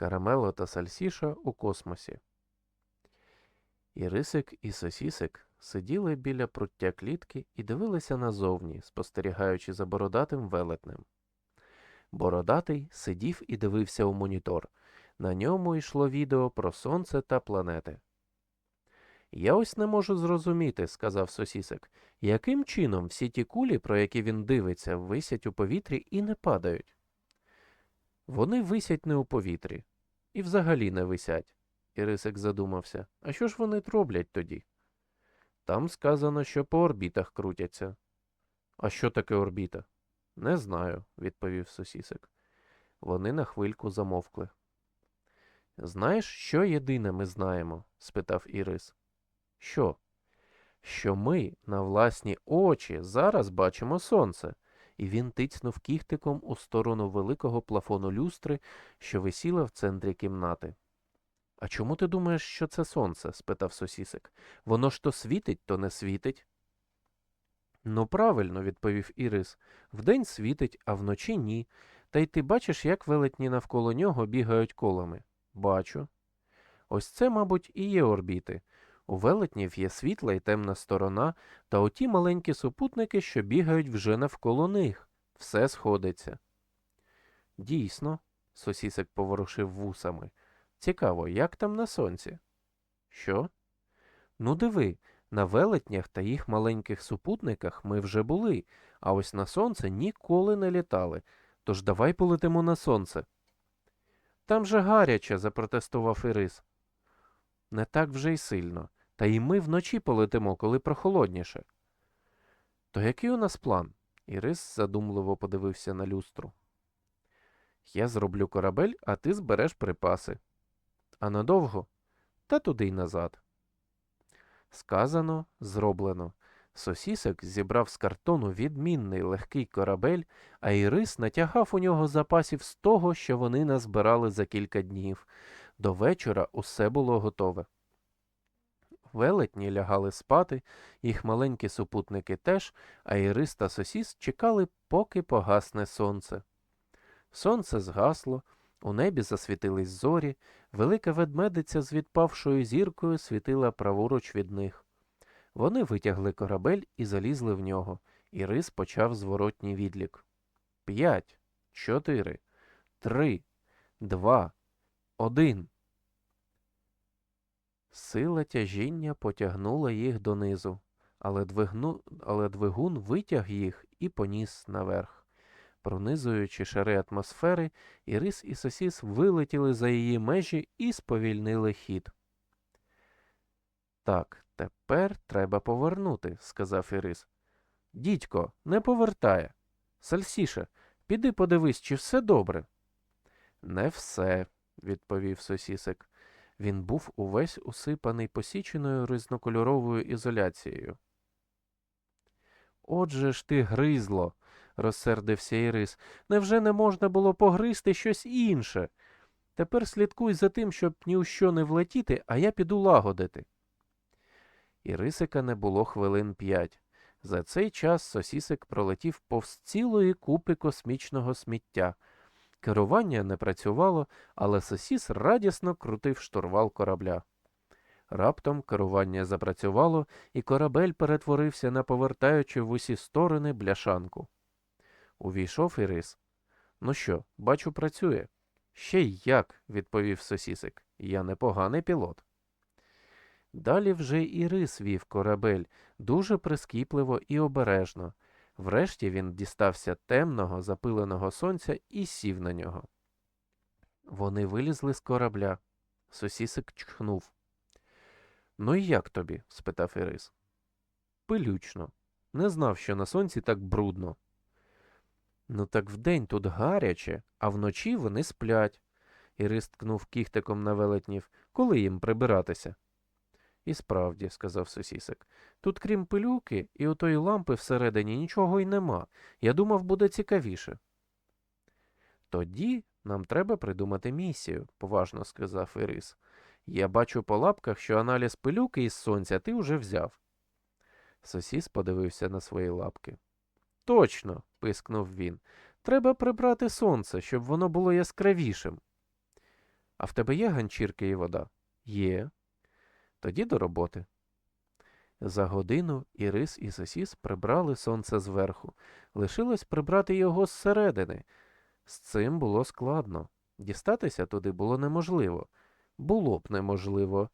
Карамело та Сальсіша у космосі. Ірисик і Сосісик сиділи біля пруття клітки і дивилися назовні, спостерігаючи за бородатим велетнем. Бородатий сидів і дивився у монітор. На ньому йшло відео про сонце та планети. Я ось не можу зрозуміти, сказав сосісик, яким чином всі ті кулі, про які він дивиться, висять у повітрі і не падають. Вони висять не у повітрі. І взагалі не висять. Ірисик задумався. А що ж вони роблять тоді? Там сказано, що по орбітах крутяться. А що таке орбіта? Не знаю, відповів сосісик. Вони на хвильку замовкли. Знаєш, що єдине ми знаємо? спитав Ірис. Що? Що ми на власні очі зараз бачимо сонце, і він тицьнув кіхтиком у сторону великого плафону люстри, що висіла в центрі кімнати. А чому ти думаєш, що це сонце? спитав сосісик. Воно ж то світить, то не світить. Ну, правильно, відповів Ірис. Вдень світить, а вночі ні. Та й ти бачиш, як велетні навколо нього бігають колами. Бачу. Ось це, мабуть, і є орбіти. У велетнів є світла і темна сторона, та оті маленькі супутники, що бігають вже навколо них. Все сходиться. Дійсно, сосісик поворушив вусами. Цікаво, як там на сонці? Що? Ну, диви, на велетнях та їх маленьких супутниках ми вже були, а ось на сонце ніколи не літали. Тож давай полетимо на сонце. Там же гаряче, запротестував Ірис. Не так вже й сильно. Та й ми вночі полетимо, коли прохолодніше. То який у нас план? Ірис задумливо подивився на люстру. Я зроблю корабель, а ти збереш припаси. А надовго? Та туди й назад. Сказано, зроблено. Сосісик зібрав з картону відмінний легкий корабель, а Ірис натягав у нього запасів з того, що вони назбирали за кілька днів. До вечора усе було готове. Велетні лягали спати, їх маленькі супутники теж, а Ірис та сосіс чекали, поки погасне сонце. Сонце згасло, у небі засвітились зорі, велика ведмедиця з відпавшою зіркою світила праворуч від них. Вони витягли корабель і залізли в нього. Ірис почав зворотній відлік. П'ять, чотири, три, два, один. Сила тяжіння потягнула їх донизу, але, двигну... але двигун витяг їх і поніс наверх. Пронизуючи шари атмосфери, Ірис і сосіс вилетіли за її межі і сповільнили хід. Так, тепер треба повернути, сказав Ірис. Дідько, не повертає. Сальсіше, піди подивись, чи все добре. Не все, відповів сосісик. Він був увесь усипаний посіченою різнокольоровою ізоляцією. Отже ж ти гризло, розсердився Ірис. Невже не можна було погризти щось інше? Тепер слідкуй за тим, щоб ні у що не влетіти, а я піду лагодити. Ірисика не було хвилин п'ять. За цей час сосісик пролетів повз цілої купи космічного сміття. Керування не працювало, але сосіс радісно крутив штурвал корабля. Раптом керування запрацювало, і корабель перетворився на повертаючи в усі сторони бляшанку. Увійшов Ірис. Ну що, бачу, працює. Ще й як, відповів сосісик. Я непоганий пілот. Далі вже Ірис вів корабель дуже прискіпливо і обережно. Врешті він дістався темного, запиленого сонця і сів на нього. Вони вилізли з корабля. Сосісик чхнув. Ну і як тобі? спитав Ірис. Пилючно. Не знав, що на сонці так брудно. Ну так вдень тут гаряче, а вночі вони сплять. Ірис ткнув кіхтиком на велетнів. Коли їм прибиратися? І справді, сказав сусісик, тут крім пилюки і отої лампи всередині нічого й нема. Я думав, буде цікавіше. Тоді нам треба придумати місію, поважно сказав Ірис. Я бачу по лапках, що аналіз пилюки із сонця ти вже взяв. Сосіс подивився на свої лапки. Точно, пискнув він. Треба прибрати сонце, щоб воно було яскравішим. А в тебе є ганчірки і вода? Є. Тоді до роботи. За годину і рис, і сосіс прибрали сонце зверху. Лишилось прибрати його зсередини. З цим було складно. Дістатися туди було неможливо. Було б неможливо,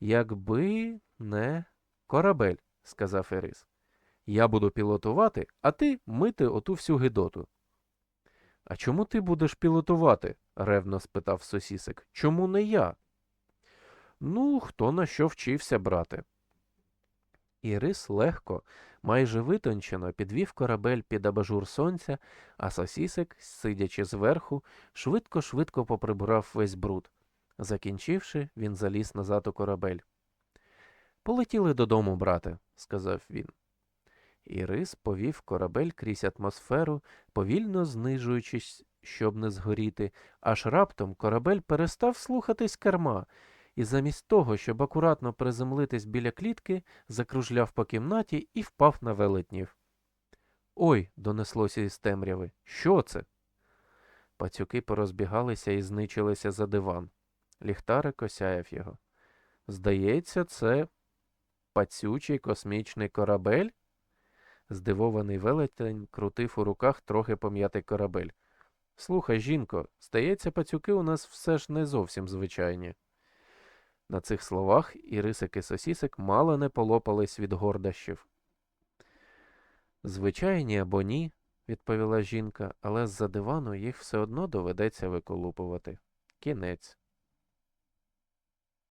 якби не корабель, сказав Ерис. Я буду пілотувати, а ти мити оту всю гидоту. А чому ти будеш пілотувати? ревно спитав сосісик. Чому не я? Ну, хто на що вчився, брате. Ірис легко, майже витончено підвів корабель під абажур сонця, а сосісик, сидячи зверху, швидко-швидко поприбрав весь бруд. Закінчивши, він заліз назад у корабель. Полетіли додому, брате, сказав він. Ірис повів корабель крізь атмосферу, повільно знижуючись, щоб не згоріти, аж раптом корабель перестав слухатись керма, і замість того, щоб акуратно приземлитись біля клітки, закружляв по кімнаті і впав на велетнів. Ой, донеслося із темряви. Що це? Пацюки порозбігалися і зничилися за диван. Ліхтарик осяяв його. Здається, це пацючий космічний корабель? Здивований велетень крутив у руках трохи пом'ятий корабель. Слухай, жінко, здається, пацюки у нас все ж не зовсім звичайні. На цих словах Ірисики сосісик мало не полопались від гордощів. Звичайні або ні, відповіла жінка, але з-за дивану їх все одно доведеться виколупувати. Кінець.